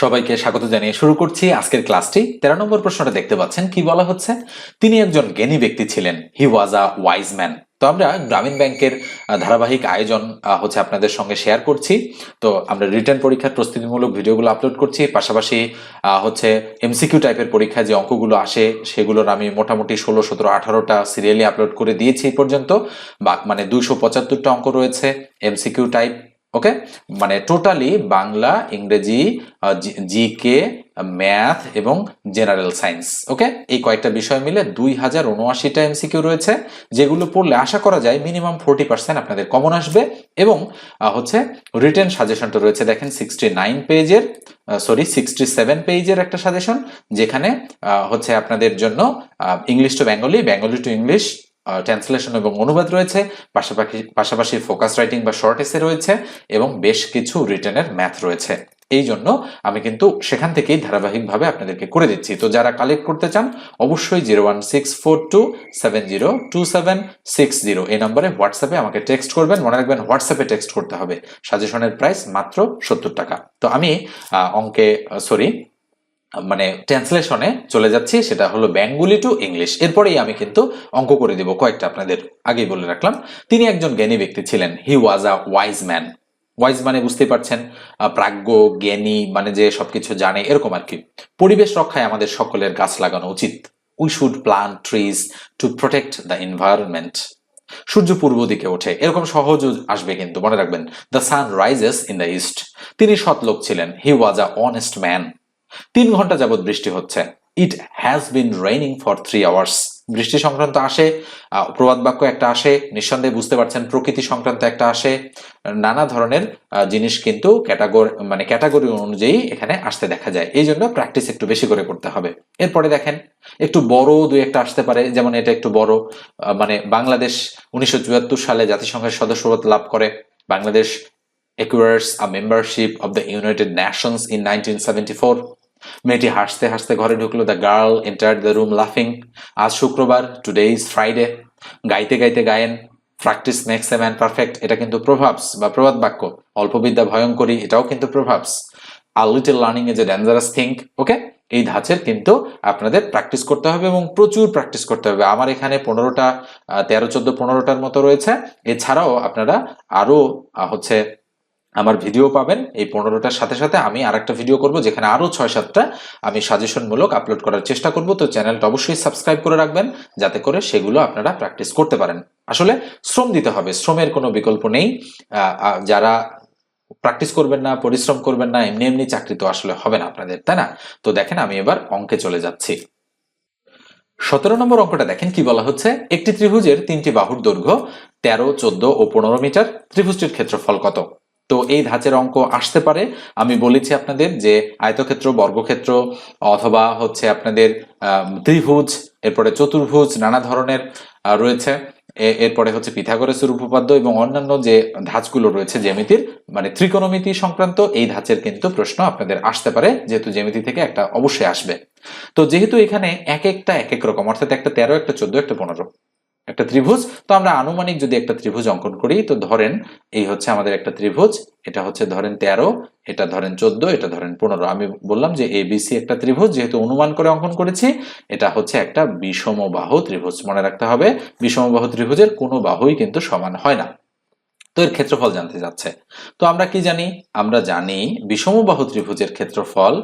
সবাইকে স্বাগত জানিয়ে শুরু করছি আজকের ক্লাসটি। তেরো নম্বর প্রশ্নটা দেখতে পাচ্ছেন, কি বলা হচ্ছে? তিনি একজন জ্ঞানী ব্যক্তি ছিলেন। He was a wise man তো আমরা গ্রামীণ ব্যাংকের ধারাবাহিক আয়োজন হচ্ছে আপনাদের সঙ্গে শেয়ার করছি। তো আমরা রিটার্ন পরীক্ষার প্রস্তুতিমূলক ভিডিওগুলো আপলোড করছি। পাশাপাশি হচ্ছে এমসিকিউ টাইপের পরীক্ষায় যে অঙ্কগুলো আসে, সেগুলোর আমি মোটামুটি ষোলো, সতেরো, আঠারোটা সিরিয়ালি আপলোড করে দিয়েছি এই পর্যন্ত। বা মানে দুইশো পঁচাত্তরটা অঙ্ক রয়েছে এমসিকিউ টাইপ ওকে মানে টোটালি বাংলা, ইংরেজি জিকে ম্যাথ এবং জেনারেল সায়েন্স ওকে এই কয়েকটা বিষয় মিলে দুই হাজার উনআশিটা এমসিকিউ রয়েছে, যেগুলো পড়লে আশা করা যায় মিনিমাম ফোরটি পার্সেন্ট আপনাদের কমন আসবে এবং হচ্ছে রিটেন সাজেশনটা রয়েছে, দেখেন সিক্সটি নাইন পেজের সরি সিক্সটি সেভেন পেজের একটা সাজেশন যেখানে হচ্ছে আপনাদের জন্য English to Bengali Bengali to English translation এবং অনুবাদ রয়েছে, পাশাপাশি পাশাপাশি ফোকাস রাইটিং বা শর্ট এসে রয়েছে এবং বেশ কিছু রিটেনের ম্যাথ রয়েছে। এই জন্য আমি কিন্তু সেখান থেকেই ধারাবাহিকভাবে আপনাদেরকে করে দিচ্ছি। তো যারা কালেক্ট করতে চান, অবশ্যই zero one six four two seven zero two seven six zero এই নম্বরে হোয়াটসঅ্যাপে আমাকে টেক্সট করবেন, মনে রাখবেন হোয়াটসঅ্যাপে টেক্সট করতে হবে। সাজেশনের প্রাইস মাত্র সত্তর টাকা। তো আমি অঙ্কে সরি মানে ট্রান্সলেশনে চলে যাচ্ছি, সেটা হলো বেঙ্গলি টু ইংলিশ এরপরেই আমি কিন্তু অঙ্ক করে দিব কয়েকটা আপনাদের আগেই বলে রাখলাম। তিনি একজন জ্ঞানী ব্যক্তি ছিলেন। He was a wise man wise মানে বুঝতে পারছেন প্রাজ্ঞ, জ্ঞানী মানে যে সবকিছু জানে, এরকম আর কি। পরিবেশ রক্ষায় আমাদের সকলের গাছ লাগানো উচিত। We should plant trees to protect the environment সূর্য পূর্ব দিকে ওঠে। এরকম সহজ আসবে কিন্তু, মনে রাখবেন। The sun rises in the east তিনি সৎ লোক ছিলেন। He was a honest man তিন ঘণ্টা যাবত বৃষ্টি হচ্ছে। It has been raining for three hours বৃষ্টি সংক্রান্ত আসে প্রবাদ বাক্য একটা আসে, নিঃসন্দেহে বুঝতে পারছেন, প্রকৃতি সংক্রান্ত একটা আসে। নানা ধরনের জিনিস কিন্তু ক্যাটাগরি মানে ক্যাটাগরি অনুযায়ী এখানে আসতে দেখা যায়। এই জন্য প্র্যাকটিস একটু বেশি করে করতে হবে। এরপরে দেখেন, একটু বড় দুই একটা আসতে পারে, যেমন এটা একটু বড় মানে বাংলাদেশ উনিশশো চুয়াত্তর সালে জাতিসংঘের সদস্যপদ লাভ করে। Bangladesh acquires a membership of the United Nations in 1974 মেয়েটি হাসতে হাসতে ঘরে ঢুকলো the girl enter the room লাফিং আজ শুক্রবার টুডে ইজ ফ্রাইডে গাইতে গাইতে Gayen. Practice makes a man perfect এটা কিন্তু প্রভাবস বা প্রবাদ বাক্য। অল্প বিদ্যা ভয়ঙ্করী এটাও কিন্তু প্রভাবস আর little learning is a dangerous thing okay এই ধাঁচের কিন্তু আপনাদের প্র্যাকটিস করতে হবে এবং প্রচুর প্র্যাকটিস করতে হবে। আমার এখানে পনেরোটা তেরো চোদ্দ পনেরোটার মতো রয়েছে। এছাড়াও আপনারা আরও আহ, হচ্ছে আমার ভিডিও পাবেন। এই পনেরোটার সাথে সাথে আমি আরেকটা ভিডিও করব, যেখানে আরও ছয় সাতটা আমি সাজেশনমূলক আপলোড করার চেষ্টা করব। তো চ্যানেলটা অবশ্যই সাবস্ক্রাইব করে রাখবেন, যাতে করে সেগুলো আপনারা প্র্যাকটিস করতে পারেন। আসলে শ্রম দিতে হবে, শ্রমের কোনো বিকল্প নেই। যারা প্র্যাকটিস করবেন না, পরিশ্রম করবেন না, এমনি এমনি চাকরি তো আসলে হবে না আপনাদের, তাই না? তো দেখেন আমি এবার অঙ্কে চলে যাচ্ছি। সতেরো নম্বর অঙ্কটা দেখেন কি বলা হচ্ছে? একটি ত্রিভুজের তিনটি বাহুর দৈর্ঘ্য তেরো, চোদ্দ ও পনেরো মিটার। ত্রিভুজটির ক্ষেত্রফল কত? তো এই ধাঁচের অঙ্ক আসতে পারে। আমি বলেছি আপনাদের যে আয়তক্ষেত্র, বর্গক্ষেত্র অথবা হচ্ছে আপনাদের ত্রিভুজ, এরপরে চতুর্ভুজ নানা ধরনের রয়েছে। এরপরে হচ্ছে পিথাগোরাসের উপপাদ্য এবং অন্যান্য যে ধাঁচগুলো রয়েছে, জ্যামিতির মানে ত্রিকোণমিতি সংক্রান্ত এই ধাঁচের কিন্তু প্রশ্ন আপনাদের আসতে পারে, যেহেতু জ্যামিতি থেকে একটা অবশ্যই আসবে। তো যেহেতু এখানে এক একটা, এক এক রকম, অর্থাৎ একটা তেরো, একটা চোদ্দ, একটা পনেরো। একটা ত্রিভুজ। তো আমরা আনুমানিক যদি একটা ত্রিভুজ অঙ্কন করি, তো ধরেন এই হচ্ছে আমাদের একটা ত্রিভুজ, এটা হচ্ছে ধরেন তেরো, এটা ধরেন চোদ্দ, এটা ধরেন পনেরো। আমি বললাম যে এবিসি একটা ত্রিভুজ, যেহেতু অনুমান করে অঙ্কন করেছি, এটা হচ্ছে একটা বিষমবাহু ত্রিভুজ। মনে রাখতে হবে, বিষমবাহু ত্রিভুজের কোনো বাহুই কিন্তু সমান হয় না। তো এর ক্ষেত্রফল জানতে যাচ্ছে। তো আমরা কি জানি? আমরা জানি বিষমবাহু ত্রিভুজের ক্ষেত্রফল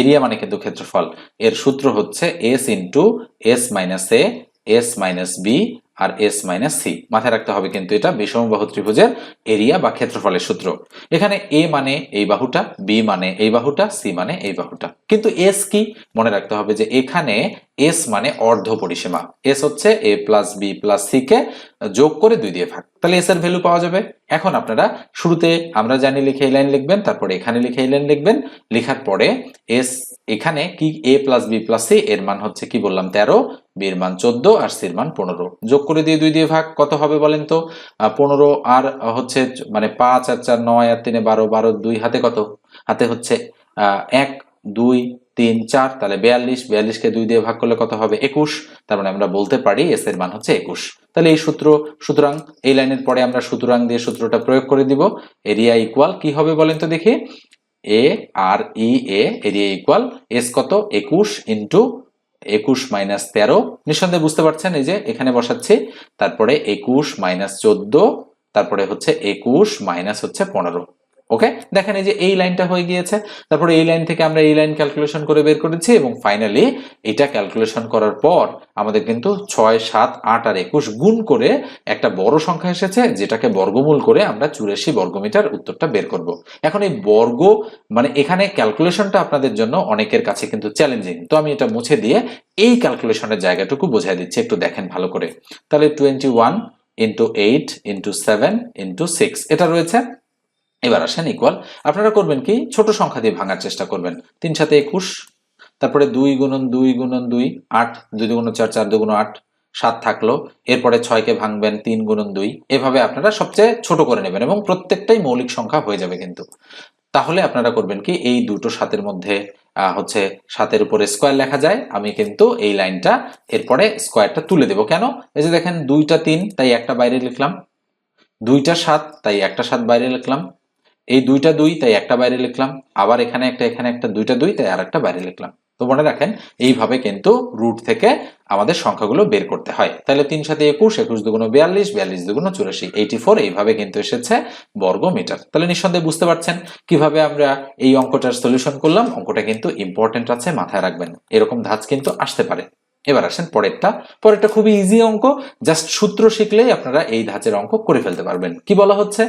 এরিয়া মানে কিন্তু ক্ষেত্রফল, এর সূত্র হচ্ছে S into S minus A S minus B R S minus C মাথায় রাখতে হবে কিন্তু এটা বিষমবাহু ত্রিভুজের এরিয়া বা ক্ষেত্রফলের সূত্র। এখানে এ মানে এই বাহুটা বি মানে এই বাহুটা সি মানে এই বাহুটা। কিন্তু এস কি? মনে রাখতে হবে যে এখানে এস মানে অর্ধ পরিসীমা। এস হচ্ছে A plus B plus C কে যোগ করে দুই দিয়ে ভাগ। তাহলে এস এর ভ্যালু পাওয়া যাবে। এখন আপনারা শুরুতে আমরা জানি লিখে এই লাইন লিখবেন, তারপরে এখানে লিখে এই লাইন লিখবেন। লেখার পরে এস এখানে কি A plus B plus C এর মান হচ্ছে কি বললাম, তেরো। বির মান চোদ্দ আর সির মান পনেরো। যোগ করে দিয়ে দুই দিয়ে ভাগ কত হবে বলেন তো? পনেরো আর হচ্ছে মানে পাঁচ আর চার নয় আর তিনে বারো বারো দুই হাতে কত? হাতে হচ্ছে এক, দুই, তিন, চার, তাহলে বিয়াল্লিশ। বিয়াল্লিশকে দুই দিয়ে ভাগ করলে কত হবে? একুশ। তার মানে আমরা বলতে পারি এস এর মান হচ্ছে একুশ। তাহলে এই সূত্র, সুতরাং এই লাইনের পরে আমরা সুতরাং দিয়ে সূত্রটা প্রয়োগ করে দিব। এরিয়া ইকুয়াল কি হবে বলেন তো দেখি? A, R, E, A, area equal S কত? একুশ ইন্টু একুশ মাইনাস তেরো। নিঃসন্দেহে বুঝতে পারছেন, এই যে এখানে বসাচ্ছি, তারপরে একুশ মাইনাস চোদ্দ, তারপরে হচ্ছে একুশ মাইনাস হচ্ছে পনেরো। ওকে দেখেন এই যে এই লাইনটা হয়ে গিয়েছে। তারপরে এই লাইন থেকে আমরা এই লাইন ক্যালকুলেশন করে বের করেছি এবং ফাইনালি এটা ক্যালকুলেশন করার পর আমাদের কিন্তু ছয়, সাত, আট আর একুশ গুণ করে একটা বড় সংখ্যা এসেছে যেটাকে বর্গমূল করে আমরা চুরাশি বর্গমিটার উত্তরটা বের করব। এখন এই বর্গ মানে এখানে ক্যালকুলেশনটা আপনাদের জন্য অনেকের কাছে কিন্তু চ্যালেঞ্জিং তো আমি এটা মুছে দিয়ে এই ক্যালকুলেশনের জায়গাটুকু বোঝাই দিচ্ছি, একটু দেখেন ভালো করে। তাহলে twenty one into eight into seven into six এটা রয়েছে। এবার আসেন ইকুয়াল আপনারা করবেন কি? ছোট সংখ্যা দিয়ে ভাঙার চেষ্টা করবেন। তিন সাথে একুশ, তারপরে দুই গুণন দুই গুণন দুই, আট, দুই দুগুণ চার চার দুগুণ আট, সাত থাকল। এরপরে ছয়কে ভাঙবেন, তিন গুণন দুই। এভাবে আপনারা সবচেয়ে ছোট করে নেবেন এবং প্রত্যেকটাই মৌলিক সংখ্যা হয়ে যাবে কিন্তু। তাহলে আপনারা করবেন কি? এই দুটো সাতের মধ্যে হচ্ছে সাতের উপরে স্কোয়ার লেখা যায়। আমি কিন্তু এই লাইনটা এরপরে স্কোয়ারটা তুলে দেবো। কেন? এই যে দেখেন, দুইটা তিন, তাই একটা বাইরে লিখলাম। দুইটা সাত, তাই একটা সাত বাইরে লিখলাম। এই দুইটা দুই, তাই একটা বাইরে লিখলাম। আবার এখানে একটা এখানে একটা, দুইটা দুই, তাই আর একটা বাইরে লিখলাম। তো মনে রাখেন, এইভাবে কিন্তু রুট থেকে আমাদের সংখ্যাগুলো বের করতে হয়। তাহলে তিন সাথে একুশ একুশ দুগুণ বিয়াল্লিশ বিয়াল্লিশ দুগুণ চুরাশি, এইটি ফোর, এইভাবে কিন্তু এসেছে বর্গ মিটার তাহলে নিঃসন্দেহে বুঝতে পারছেন কীভাবে আমরা এই অঙ্কটার সলিউশন করলাম। অঙ্কটা কিন্তু ইম্পর্টেন্ট আছে, মাথায় রাখবেন। এরকম ধাঁচ কিন্তু আসতে পারে। এবার আসেন পরেরটা। পরেরটা খুবই ইজি অঙ্ক জাস্ট সূত্র শিখলেই আপনারা এই ধাঁচের অঙ্ক করে ফেলতে পারবেন। কি বলা হচ্ছে?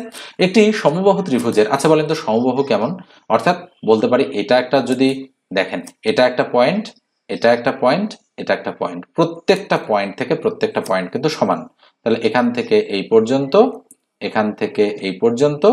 একটি সমবাহ ত্রিভুজের আচ্ছা বলেন তো সমবাহ কেমন? অর্থাৎ বলতে পারি এটা একটা যদি দেখেন, এটা একটা পয়েন্ট এটা একটা পয়েন্ট এটা একটা পয়েন্ট প্রত্যেকটা পয়েন্ট থেকে প্রত্যেকটা পয়েন্ট কিন্তু সমান। তাহলে এখান থেকে এই পর্যন্ত, এখান থেকে এই পর্যন্ত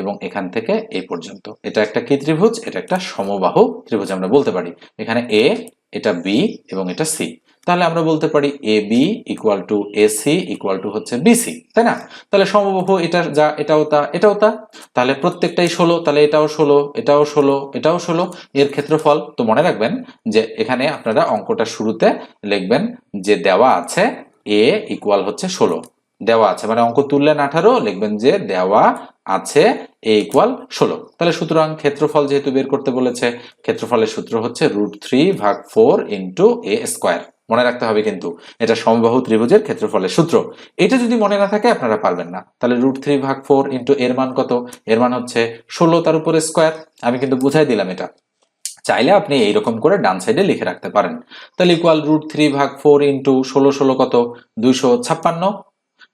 এবং এখান থেকে এই পর্যন্ত। এটা একটা কি ত্রিভুজ? এটা একটা সমবাহু ত্রিভুজ আমরা বলতে পারি। এখানে এ এটা বি এবং এটা সি তাহলে আমরা বলতে পারি A B equal to A C equal to হচ্ছে বিসি তাই না? তাহলে সমবাহু এটা যা, এটাও তা এটাও তা। তাহলে প্রত্যেকটাই ষোলো, তাহলে এটাও ষোলো এটাও ষোলো এটাও ষোলো। এর ক্ষেত্রফল, তো মনে রাখবেন যে এখানে আপনারা অঙ্কটা শুরুতে লিখবেন যে দেওয়া আছে এ ইকুয়াল হচ্ছে ষোলো। দেওয়া আছে মানে অঙ্ক তুললেন আঠারো, লিখবেন যে দেওয়া আছে এ ইকুয়াল ষোলো। তাহলে সুতরাং ক্ষেত্রফল যেহেতু বের করতে বলেছে, ক্ষেত্রফলের সূত্র হচ্ছে রুট থ্রি ভাগ ফোর ইন্টু এ স্কোয়ার মনে রাখতে হবে কিন্তু, এটা সমবাহু ত্রিভুজের ক্ষেত্রফলের সূত্র। এটা যদি মনে না থাকে, আপনারা পারবেন না। তাহলে রুট থ্রি ভাগ ফোর ইন্টু এর মান কত? এর মান হচ্ছে ষোলো তার উপরে স্কোয়ার। আমি কিন্তু বুঝাই দিলাম এটা। চাইলে আপনি এইরকম করে ডান সাইডে লিখে রাখতে পারেন। তাহলে ইকুয়াল রুট থ্রি ভাগ ফোর ইন্টু ষোলো ষোলো কত? দুইশো ছাপ্পান্ন।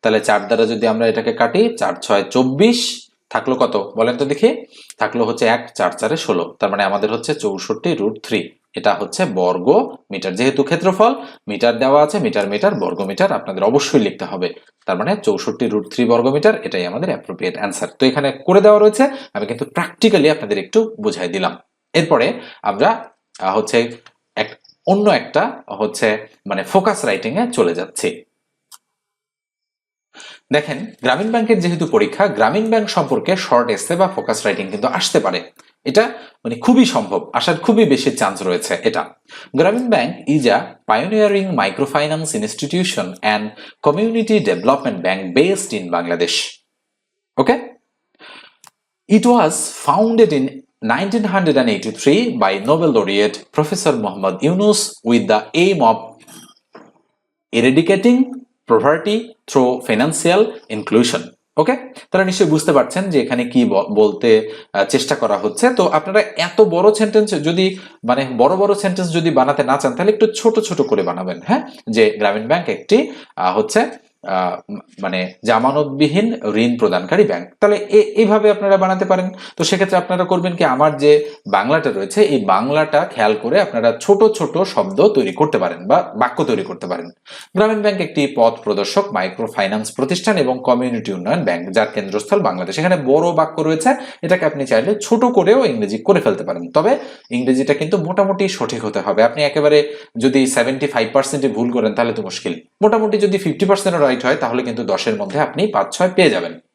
তাহলে চার দ্বারা যদি আমরা এটাকে কাটি, চার, ছয়, চব্বিশ, থাকল কত? বলেন তো দেখি। থাকল হচ্ছে এক, চার, চারে ষোলো। তার মানে আমাদের হচ্ছে চৌষট্টি রুট থ্রি এটা হচ্ছে বর্গ মিটার। যেহেতু ক্ষেত্রফল, মিটার দেওয়া আছে, মিটার মিটার, বর্গ মিটার আপনাদের অবশ্যই লিখতে হবে। তার মানে চৌষট্টি রুট থ্রি বর্গ মিটার, এটাই আমাদের অ্যাপ্রোপ্রিয়েট অ্যান্সার তো এখানে করে দেওয়া রয়েছে, আমি কিন্তু প্র্যাকটিক্যালি আপনাদের একটু বুঝাই দিলাম। এরপরে আমরা হচ্ছে এক, অন্য একটা, হচ্ছে মানে ফোকাস রাইটিং এ চলে যাচ্ছি। দেখেন, গ্রামীণ ব্যাংকের যেহেতু পরীক্ষা, গ্রামীণ ব্যাংক সম্পর্কে শর্ট এসে বা ফোকাস রাইটিং কিন্তু আসতে পারে। এটা মানে খুবই সম্ভব, আসার খুবই বেশি চান্স রয়েছে এটা। Grameen Bank, is a pioneering microfinance institution and community development bank based in Bangladesh okay it was founded in nineteen hundred and eighty three by Nobel laureate professor Muhammad Yunus with the aim of eradicating poverty through financial inclusion okay তারা নিশ্চয়ই বুঝতে পারছেন যে এখানে কি বলতে চেষ্টা করা হচ্ছে। তো আপনারা এত বড় সেন্টেন্স যদি মানে বড় বড় সেন্টেন্স যদি বানাতে না চান, তাহলে একটু ছোট ছোট করে বানাবেন হ্যাঁ? যে গ্রামীণ ব্যাংক একটি হচ্ছে মানে জামানতবিহীন ঋণ প্রদানকারী ব্যাংক। তাহলে এইভাবে আপনারা বানাতে পারেন। তো সেক্ষেত্রে আপনারা করবেন কি, আমার যে বাংলাটা রয়েছে, এই বাংলাটা খেয়াল করে আপনারা ছোট ছোট শব্দ তৈরি করতে পারেন বা বাক্য তৈরি করতে পারেন। গ্রামীণ ব্যাংক একটি পথ প্রদর্শক মাইক্রো ফাইন্যান্স প্রতিষ্ঠান এবং কমিউনিটি উন্নয়ন ব্যাংক, যার কেন্দ্রস্থল বাংলাদেশ। এখানে বড় বাক্য রয়েছে, এটাকে আপনি চাইলে ছোট করেও ইংরেজি করে ফেলতে পারেন। তবে ইংরেজিটা কিন্তু মোটামুটি সঠিক হতে হবে। আপনি একেবারে যদি সেভেন্টি ফাইভ পার্সেন্টে ভুল করেন, তাহলে তো মুশকিল। মোটামুটি যদি ফিফটি পার্সেন্ট রাইট হয়, তাহলে কিন্তু দশের মধ্যে আপনি পাঁচ ছয় পেয়ে যাবেন।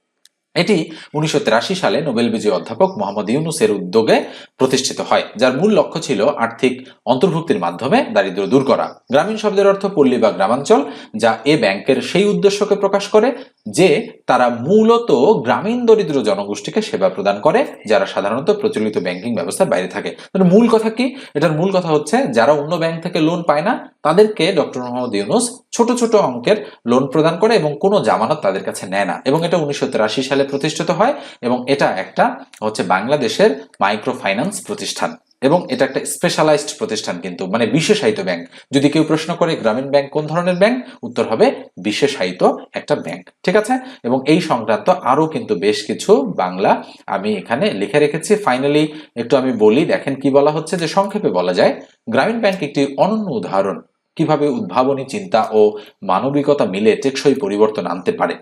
এটি উনিশশো তিরাশি সালে নোবেল বিজয়ী অধ্যাপক মোহাম্মদ ইউনুসের উদ্যোগে প্রতিষ্ঠিত হয়, যার মূল লক্ষ্য ছিল আর্থিক অন্তর্ভুক্তির মাধ্যমে দারিদ্র্য দূর করা। গ্রামীণ শব্দের অর্থ পল্লী বা গ্রামাঞ্চল, যা এ ব্যাংকের সেই উদ্দেশ্যকে প্রকাশ করে যে তারা মূলত গ্রামীণ দরিদ্র জনগোষ্ঠীকে সেবা প্রদান করে, যারা সাধারণত প্রচলিত ব্যাংকিং ব্যবস্থার বাইরে থাকে। মূল কথা কি? এটার মূল কথা হচ্ছে, যারা অন্য ব্যাংক থেকে লোন পায় না, তাদেরকে ডক্টর মোহাম্মদ ইউনুস ছোট ছোট অঙ্কের লোন প্রদান করে এবং কোনো জামানত তাদের কাছে নেয় না। এবং এটা উনিশশো সালে প্রতিষ্ঠিত হয় এবং এটা একটা হচ্ছে বাংলাদেশের মাইক্রো ফাইন্যান্স প্রতিষ্ঠান। এবং এটা একটা স্পেশালাইজড প্রতিষ্ঠান কিন্তু মানে বিশেষায়িত ব্যাংক যদি কেউ প্রশ্ন করে, গ্রামীণ ব্যাংক কোন ধরনের ব্যাংক উত্তর হবে, বিশেষায়িত একটা ব্যাংক ঠিক আছে? এবং এই সংক্রান্ত আরও কিন্তু বেশ কিছু বাংলা আমি এখানে লিখে রেখেছি। ফাইনালি একটু আমি বলি, দেখেন কি বলা হচ্ছে? যে সংক্ষেপে বলা যায়, গ্রামীণ ব্যাংক একটি অনন্য উদাহরণ। কীভাবে উদ্ভাবনী চিন্তা ও মানবিকতা মিলে টেকসই পরিবর্তন আনতে পারে?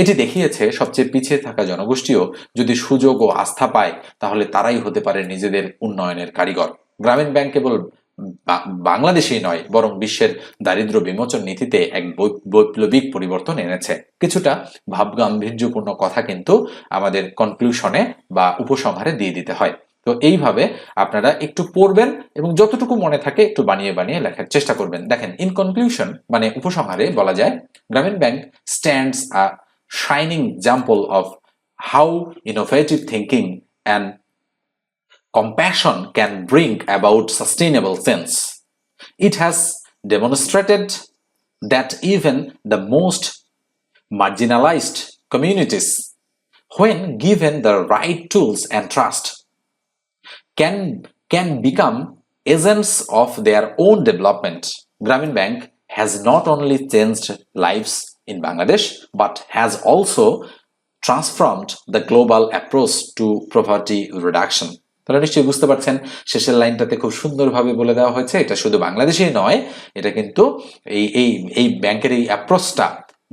এটি দেখিয়েছে সবচেয়ে পিছিয়ে থাকা জনগোষ্ঠীও যদি সুযোগ ও আস্থা পায়, তাহলে তারাই হতে পারে নিজেদের উন্নয়নের কারিগর। গ্রামীণ ব্যাংক কেবল বাংলাদেশেই নয়, বরং বিশ্বের দারিদ্র বিমোচন নীতিতে এক বৈপ্লবিক পরিবর্তন এনেছে। কিছুটা ভাবগাম্ভীর্যপূর্ণ কথা কিন্তু আমাদের কনক্লুশনে বা উপসংহারে দিয়ে দিতে হয়। তো এইভাবে আপনারা একটু পড়বেন এবং যতটুকু মনে থাকে একটু বানিয়ে বানিয়ে লেখার চেষ্টা করবেন। দেখেন ইন কনক্লুশন মানে উপসংহারে বলা যায়, Grameen Bank stands a shining example of how innovative thinking and compassion can bring about sustainable sense. It has demonstrated that even the most marginalized communities, when given the right tools and trust, can, can become agents of their own development. Grameen Bank has not only changed lives in Bangladesh, but has also transformed the global approach to poverty reduction. তাহলে নিশ্চয়ই বুঝতে পারছেন, শেষের লাইনটাতে খুব সুন্দরভাবে বলে দেওয়া হয়েছে, এটা শুধু বাংলাদেশেই নয়, এটা কিন্তু এই এই এই ব্যাংকের এই অ্যাপ্রোচটা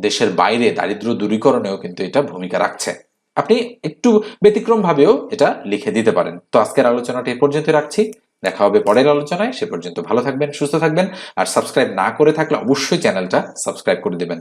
দেশের বাইরে দারিদ্র দূরীকরণেও কিন্তু এটা ভূমিকা রাখছে। আপনি একটু ব্যতিক্রম ভাবেও এটা লিখে দিতে পারেন। তো আজকের আলোচনাটা এ পর্যন্ত রাখছি। দেখা হবে পরের আলোচনায়। সে পর্যন্ত ভালো থাকবেন, সুস্থ থাকবেন। আর সাবস্ক্রাইব না করে থাকলে অবশ্যই চ্যানেলটা সাবস্ক্রাইব করে দেবেন।